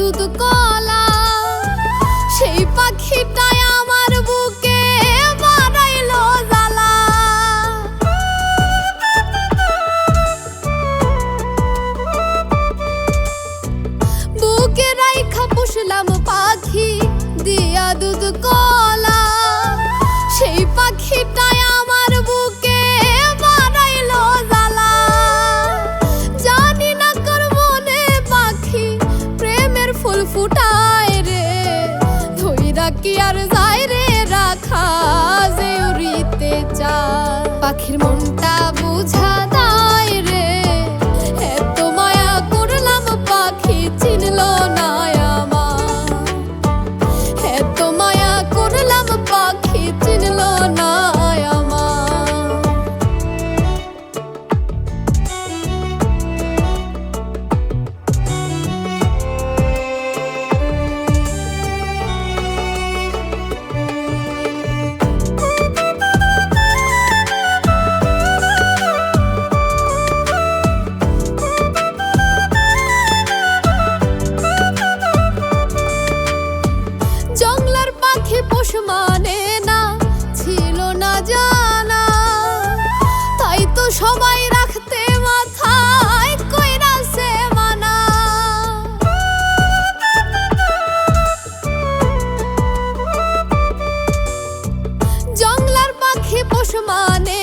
দুধ কলা। সেই পাখিটাই আমার বুকে বাড়াইল জ্বালা। বুকে রাইখা পুষলাম পাখি, দিয়া দুধ কলা। ফুটায় রে। ধুই কি আর যায় রে রাখা যে উড়িতে চা পাখির মনটা মানে না, ছিল না জানা। তাই তো সবাই রাখতে মাথায় কইরা সে মানা। জংলার পাখি পোষ মানে